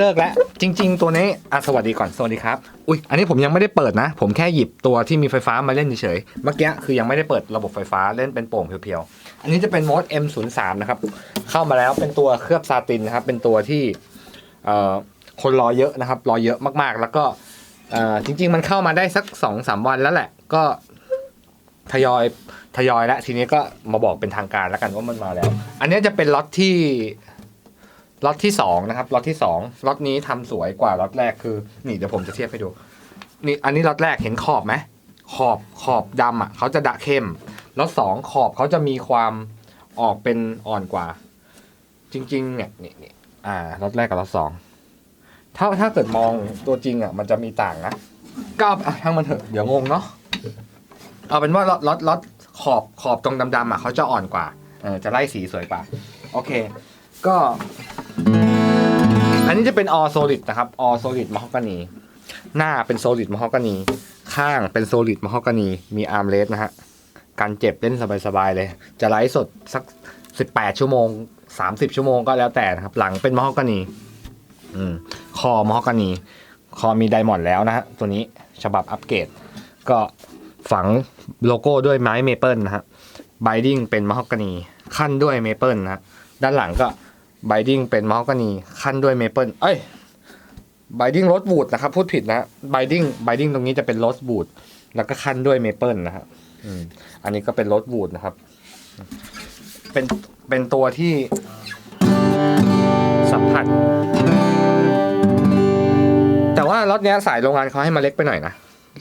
เลิกแล้วจริง ๆ ตัวนี้อะสวัสดีก่อนสวัสดีครับอุ้ยอันนี้ผมยังไม่ได้เปิดนะ ผมแค่หยิบตัวที่มีไฟฟ้ามาเล่นเฉยๆเมื่อกี้คือยังไม่ได้เปิดระบบไฟฟ้าเล่นเป็นโป่งเพียวๆอันนี้จะเป็นโมด M03 นะครับเข้ามาแล้วเป็นตัวเคลือบซาตินนะครับเป็นตัวที่เอ่อคนรอเยอะนะครับรอเยอะมากๆ แล้วก็เอ่อจริง ๆ มันเข้ามาได้สัก2อสวันแล้วแหละก็ทยอยทยอยแล้วทีนี้ก็มาบอกเป็นทางการแล้วกันว่ามันมาแล้ว อันนี้จะเป็นล็อตที่ ล็อตที่สองนะครับล็อตที่สองล็อตนี้ทำสวยกว่าล็อตแรกคือ นี่เดี๋ยวผมจะเทียบให้ดู นี่อันนี้ล็อตแรกเห็นขอบไหมขอบขอบดำอะเขาจะดะเข้มล็อตสองขอบเขาจะมีความออกเป็นอ่อนกว่า จริง ๆ เนี่ยนี่นี่อ่าล็อตแรกกับล็อตสองถ้าถ้าเกิดมองตัวจริงอะมันจะมีต่างนะก็เอาอะทั้งมันเถอะเดี๋ยวงงเนาะเอาเป็นว่าล็อตล็อตล็อตขอบขอบตรงดำๆอะเขาจะอ่อนกว่าเออจะไล่สีสวยกว่า โอเค ก็ อันนี้จะเป็น all solid นะครับ all solid mahogany หน้าเป็น solid mahogany ข้างเป็น solid mahogany มี arm rest นะฮะการเจ็บเล่นสบายๆเลย จะไลฟ์สดสัก 18 ชั่วโมง 30 ชั่วโมงก็แล้วแต่นะครับ หลังเป็น mahogany อืมคอ mahogany คอมีไดมอนด์แล้วนะฮะตัวนี้ฉบับอัปเกรด ก็ฝังโลโก้ด้วยไม้เมเปิลนะฮะ binding เป็น mahogany ขั้นด้วยเมเปิลนะฮะด้านหลังก็ บดิ้งเป็นมอ g กานีขั้นด้วยเมเปิลเอ้ยบดิ้งรสบูดนะครับพูดผิดนะบดิ้งบดิ้งตรงนี้จะเป็นรสบูดแล้วก็ขั้นด้วยเมเปิลนะครับอันนี้ก็เป็นรสบูดนะครับ เป็นเป็นตัวที่สัมผัส แต่ว่ารถเนี้ยสายโรงงานเขาให้มาเล็กไปหน่อยนะ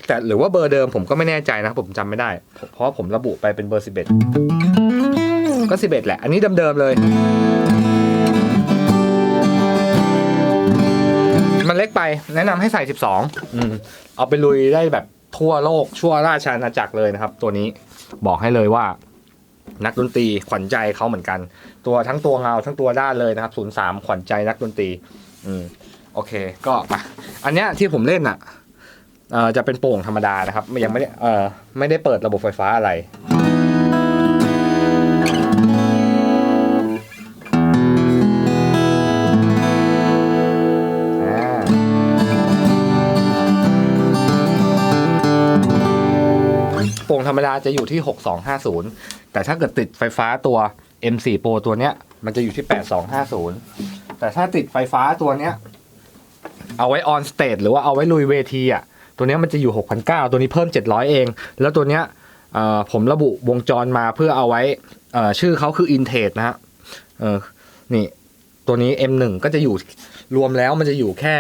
แต่หรือว่าเบอร์เดิมผมก็ไม่แน่ใจนะผมจำไม่ได้ เพราะผมระบุไปเป็นเบอร์11ก็11แหละ อันนี้เดิมๆเลย มันเล็กไป แนะนำให้ใส่ 12 อืม เอาไปลุยได้แบบทั่วโลกชั่วราชอาณาจักรเลยนะครับ ตัวนี้บอกให้เลยว่า นักดนตรีขวัญใจเขาเหมือนกัน ตัวทั้งตัวเงาทั้งตัวด้านเลยนะครับ 03 ขวัญใจนักดนตรี อืม โอเค ก็มาอันเนี้ยที่ผมเล่นอะเอ่อจะเป็นโป่งธรรมดานะครับ ยังไม่ได้เอ่อไม่ได้เปิดระบบไฟฟ้าอะไรอ่ ธรรมดาจะอยู่ที่ 6250 แต่ถ้าเกิดติดไฟฟ้าตัว M4 Pro ตัวเนี้ย มันจะอยู่ที่ 8250 แต่ถ้าติดไฟฟ้าตัวเนี้ย เอาไว้ on stage หรือว่าเอาไว้ลุยเวทีอะ ตัวเนี้ยมันจะอยู่ 6,900 ตัวนี้เพิ่ม 700 เอง แล้วตัวเนี้ยผมระบุวงจรมาเพื่อเอาไว้ชื่อเขาคือ Intake นะฮะนี่ตัวนี้ M1 ก็จะอยู่รวมแล้วมันจะอยู่แค่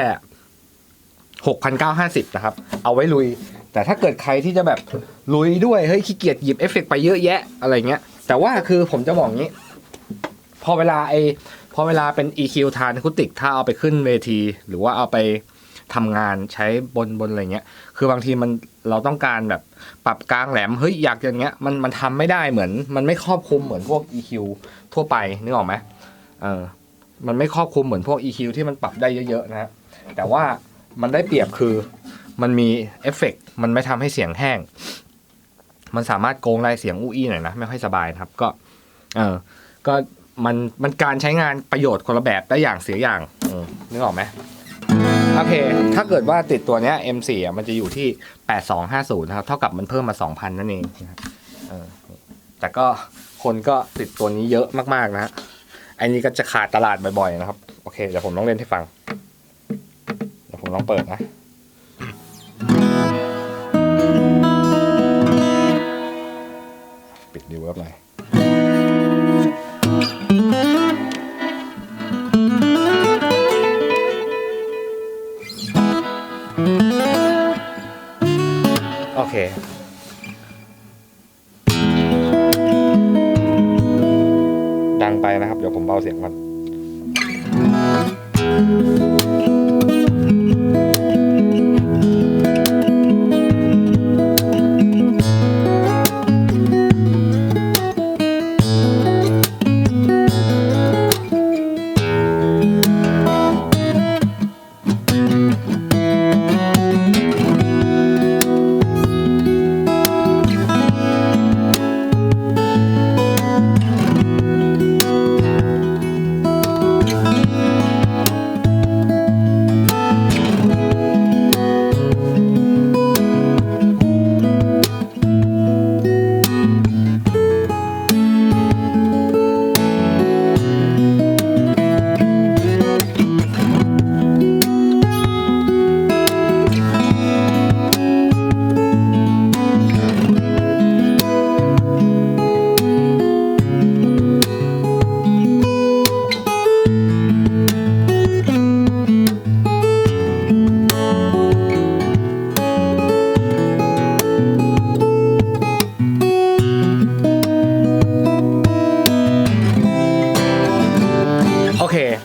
6,950 นะครับ เอาไว้ลุย แต่ถ้าเกิดใครที่จะแบบลุยด้วยเฮ้ยขี้เกียจหยิบเอฟเฟกต์ไปเยอะแยะอะไรเงี้ย แต่ว่าคือผมจะบอกงี้ พอเวลาไอพอเวลาเป็น EQ ทานคุติกถ้าเอาไปขึ้นเวที หรือว่าเอาไปทำงานใช้บนบนอะไรเงี้ย คือบางทีมันเราต้องการแบบปรับกลางแหลมเฮ้ยอยากอย่างเงี้ยมันมันทำไม่ได้เหมือน มันไม่ครอบคลุมเหมือนพวก EQ ทั่วไปนึกออกไหมเออมันไม่ครอบคลุมเหมือนพวก EQ ที่มันปรับได้เยอะๆนะฮะแต่ว่ามันได้เปรียบคือ มันมีเอฟเฟกต์มันไม่ทำให้เสียงแห้ง มันสามารถโกงลายเสียงอู้อี้หน่อยนะ ไม่ค่อยสบายนะครับ ก็ เออ ก็มันมันการใช้งานประโยชน์คนละแบบได้อย่างเสียอย่างอนึกออกไหมโอเค ถ้าเกิดว่าติดตัวเนี้ย M4 อะมันจะอยู่ที่ 8250 นะครับ เท่ากับมันเพิ่มมา 2,000 นั่นเองนะครับเออแต่ก็คนก็ติดตัวนี้เยอะมาก ๆ นะฮะอันนี้ก็จะขาดตลาดบ่อย ๆ นะครับ โอเค เดี๋ยวผมต้องเล่นให้ฟัง เดี๋ยวผมลองเปิดนะ โอเคดังไปนะครับ เดี๋ยวผมเบาเสียงก่อน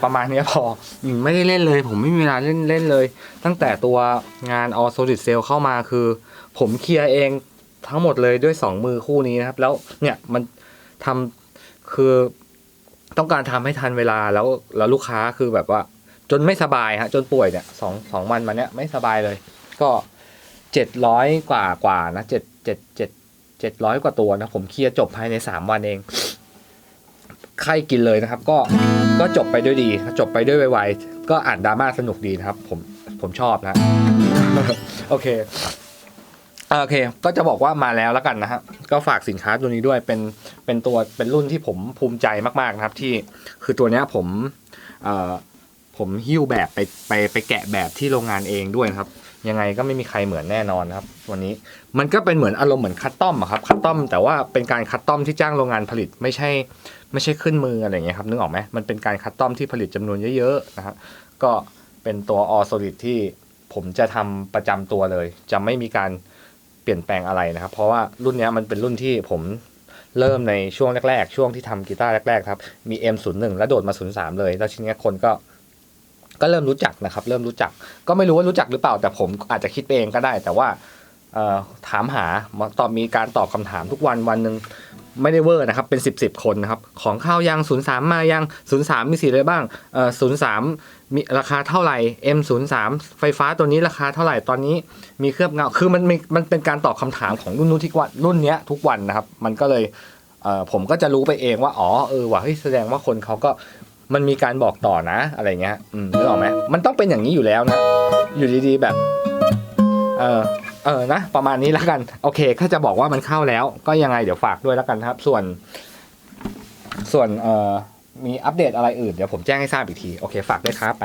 ประมาณนี้พอไม่ได้เล่นเลย ผมไม่มีเวลาเล่นเล่นเลย ตั้งแต่ตัวงาน All Solid Cell เข้ามาคือ ผมเคลียร์เองทั้งหมดเลยด้วย 2 มือคู่นี้นะครับ แล้วเนี่ยมันทำคือต้องการทำให้ทันเวลาแล้วแล้วลูกค้าคือแบบว่า จนไม่สบายฮะจนป่วยเนี่ยสองสองวันมาเนี้ยไม่สบายเลย ก็เจ็ดร้อยกว่ากว่านะเจ็ดเจ็ดเจ็ดเจ็ดร้อยกว่าตัวนะผมเคลียร์จบภายในสามวันเอง ใครกินเลยนะครับ ก็ก็จบไปด้วยดี จบไปด้วยไวๆก็อ่านดราม่าสนุกดีนะครับ ผมผมชอบนะโอเคโอเค ก็จะบอกว่ามาแล้วแล้วกันนะฮะ ก็ฝากสินค้าตัวนี้ด้วย เป็น เป็นตัว เป็นรุ่นที่ผมภูมิใจมากๆนะครับ ที่ คือตัวเนี้ยผม เอ่อ ผมหิ้วแบบไปไปไปแกะแบบที่โรงงานเองด้วยนะครับ ยังไงก็ไม่มีใครเหมือนแน่นอนครับวันนี้มันก็เป็นเหมือนอารมณ์เหมือนคัตตอมครับคัตตอมแต่ว่าเป็นการคัตตอมที่จ้างโรงงานผลิตไม่ใช่ ไม่ใช่ขึ้นมืออะไรเงี้ยครับนึกออกไหมมันเป็นการคัสตอมที่ผลิตจำนวนเยอะๆนะฮะก็เป็นตัวออ s o l i d ที่ผมจะทำประจำตัวเลย จะไม่มีการเปลี่ยนแปลงอะไรนะครับ เพราะว่ารุ่นนี้มันเป็นรุ่นที่ผมเริ่มในช่วงแรก ๆ ช่วงที่ทำกีตาร์แรกๆครับมี M01 แล้วโดดมา 03 เลย แล้วทีเนี้ยคนก็ ก็เริ่มรู้จักนะครับ เริ่มรู้จัก ก็ไม่รู้ว่ารู้จักหรือเปล่า แต่ผมอาจจะคิดไปเองก็ได้ แต่ว่าถามหาตอบมีการตอบคำถามทุกวันวันหนึ่งไม่ได้เวอร์นะครับ เป็น 10บสคนนะครับ ของข้าวยัง 03 มายัง 03 มีสีอะไรบ้างเอ่อ03 มีราคาเท่าไหร่ M03 ไฟฟ้าตัวนี้ราคาเท่าไหร่ตอนนี้มีเคลือบเงา คือมันม,มันเป็นการตอบคำถามของรุ่นนู้นที่วันรุ่นเนี้ยทุกวันนะครับ มันก็เลยเผมก็จะรู้ไปเองว่า อ๋อ เออว่ะเฮ้ยแสดงว่าคนเขาก็ มันมีการบอกต่อนะ อะไรเงี้ยอืมนึกออกไหมมันต้องเป็นอย่างนี้อยู่แล้วนะ อยู่ดีๆแบบ เออเออนะ ประมาณนี้แล้วกัน โอเคถ้าจะบอกว่ามันเข้าแล้ว ก็ยังไงเดี๋ยวฝากด้วยแล้วกันครับ ส่วน ส่วนเอ่อมีอัปเดตอะไรอื่น เดี๋ยวผมแจ้งให้ทราบอีกที โอเค ฝากด้วยครับไป